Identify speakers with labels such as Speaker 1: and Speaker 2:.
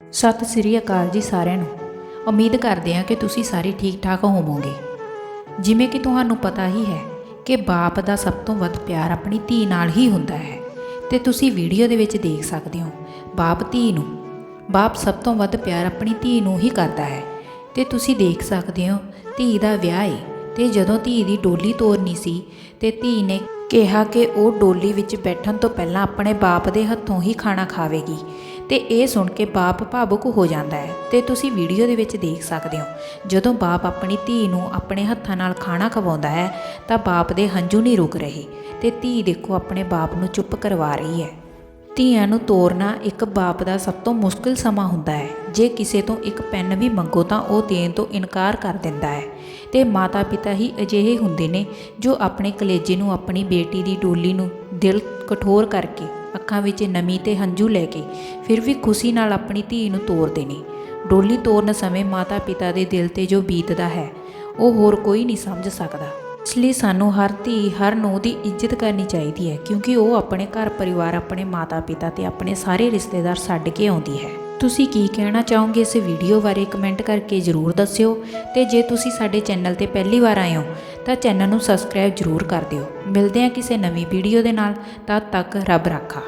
Speaker 1: ਸਤਿ ਸ੍ਰੀ ਅਕਾਲ ਜੀ ਸਾਰਿਆਂ ਨੂੰ। ਉਮੀਦ ਕਰਦੇ ਹਾਂ ਕਿ ਤੁਸੀਂ ਸਾਰੇ ਠੀਕ ਠਾਕ ਹੋਵੋਗੇ। ਜਿਵੇਂ ਕਿ ਤੁਹਾਨੂੰ ਪਤਾ ਹੀ ਹੈ ਕਿ ਬਾਪ ਦਾ ਸਭ ਤੋਂ ਵੱਧ ਪਿਆਰ ਆਪਣੀ ਧੀ ਨਾਲ ਹੀ ਹੁੰਦਾ ਹੈ। ਤੇ ਤੁਸੀਂ ਵੀਡੀਓ ਦੇ ਵਿੱਚ ਦੇਖ ਸਕਦੇ ਹੋ, ਬਾਪ ਧੀ ਨੂੰ। ਬਾਪ ਸਭ ਤੋਂ ਵੱਧ ਪਿਆਰ ਆਪਣੀ ਧੀ ਨੂੰ ਹੀ ਕਰਦਾ ਹੈ। ਤੇ ਤੁਸੀਂ ਦੇਖ ਸਕਦੇ ਹੋ, ਧੀ ਦਾ ਵਿਆਹ ਹੈ ਤੇ ਜਦੋਂ ਧੀ ਦੀ ਡੋਲੀ ਤੋਰਨੀ ਸੀ ਤੇ ਧੀ ਨੇ ਕਿਹਾ ਕਿ ਉਹ ਡੋਲੀ ਵਿੱਚ ਬੈਠਣ ਤੋਂ ਪਹਿਲਾਂ ਆਪਣੇ ਬਾਪ ਦੇ ਹੱਥੋਂ ਹੀ ਖਾਣਾ ਖਾਵੇਗੀ ਤੇ ਇਹ ਸੁਣ ਕੇ ਬਾਪ ਭਾਵੁਕ ਹੋ ਜਾਂਦਾ ਹੈ ਤੇ ਤੁਸੀਂ ਵੀਡੀਓ ਦੇ ਵਿੱਚ ਦੇਖ ਸਕਦੇ ਹੋ। ਜਦੋਂ ਬਾਪ ਆਪਣੀ ਧੀ ਨੂੰ ਆਪਣੇ ਹੱਥਾਂ ਨਾਲ ਖਾਣਾ ਖਵਾਉਂਦਾ ਹੈ ਤਾਂ ਬਾਪ ਦੇ ਹੰਝੂ ਨਹੀਂ ਰੁਕ ਰਹੇ ਤੇ ਧੀ ਦੇਖੋ ਆਪਣੇ ਬਾਪ ਨੂੰ ਚੁੱਪ ਕਰਵਾ ਰਹੀ ਹੈ। ਧੀਆਂ ਨੂੰ ਤੋਰਨਾ ਇੱਕ ਬਾਪ ਦਾ ਸਭ ਤੋਂ ਮੁਸ਼ਕਿਲ ਸਮਾਂ ਹੁੰਦਾ ਹੈ। ਜੇ ਕਿਸੇ ਤੋਂ ਇੱਕ ਪੈਨ ਵੀ ਮੰਗੋ ਤਾਂ ਉਹ ਦੇਣ ਤੋਂ ਇਨਕਾਰ ਕਰ ਦਿੰਦਾ ਹੈ। ਤੇ ਮਾਤਾ ਪਿਤਾ ਹੀ ਅਜਿਹੇ ਹੁੰਦੇ ਨੇ ਜੋ ਆਪਣੇ ਕਲੇਜੇ ਨੂੰ, ਆਪਣੀ ਬੇਟੀ ਦੀ ਡੋਲੀ ਨੂੰ ਦਿਲ ਕਠੋਰ ਕਰਕੇ, ਅੱਖਾਂ ਵਿੱਚ ਨਮੀ ਤੇ ਹੰਝੂ ਲੈ ਕੇ, ਫਿਰ ਵੀ ਖੁਸ਼ੀ ਨਾਲ ਆਪਣੀ ਧੀ ਨੂੰ ਤੋਰਦੇ ਨੇ। ਡੋਲੀ ਤੋਰਨ ਸਮੇਂ ਮਾਤਾ ਪਿਤਾ ਦੇ ਦਿਲ ਤੇ ਜੋ ਬੀਤਦਾ ਹੈ, ਉਹ ਹੋਰ ਕੋਈ ਨਹੀਂ ਸਮਝ ਸਕਦਾ। ਇਸ ਲਈ ਸਾਨੂੰ ਹਰ ਧੀ, ਹਰ ਨੂੰਹ ਦੀ ਇੱਜ਼ਤ ਕਰਨੀ ਚਾਹੀਦੀ ਹੈ, ਕਿਉਂਕਿ ਉਹ ਆਪਣੇ ਘਰ ਪਰਿਵਾਰ, ਆਪਣੇ ਮਾਤਾ ਪਿਤਾ ਤੇ ਆਪਣੇ ਸਾਰੇ ਰਿਸ਼ਤੇਦਾਰ ਛੱਡ ਕੇ ਆਉਂਦੀ ਹੈ। ਤੁਸੀਂ ਕੀ ਕਹਿਣਾ ਚਾਹੋਗੇ ਇਸ ਵੀਡੀਓ ਬਾਰੇ ਕਮੈਂਟ ਕਰਕੇ ਜ਼ਰੂਰ ਦੱਸਿਓ ਤੇ ਜੇ ਤੁਸੀਂ ਸਾਡੇ ਚੈਨਲ ਤੇ ਪਹਿਲੀ ਵਾਰ ਆਏ ਹੋ, ਤਾਂ ਚੈਨਲ ਨੂੰ ਸਬਸਕ੍ਰਾਈਬ ਜ਼ਰੂਰ ਕਰ ਦਿਓ। ਮਿਲਦੇ ਹਾਂ ਕਿਸੇ ਨਵੀਂ ਵੀਡੀਓ ਦੇ ਨਾਲ, ਤਦ ਤੱਕ ਰੱਬ ਰਾਖਾ।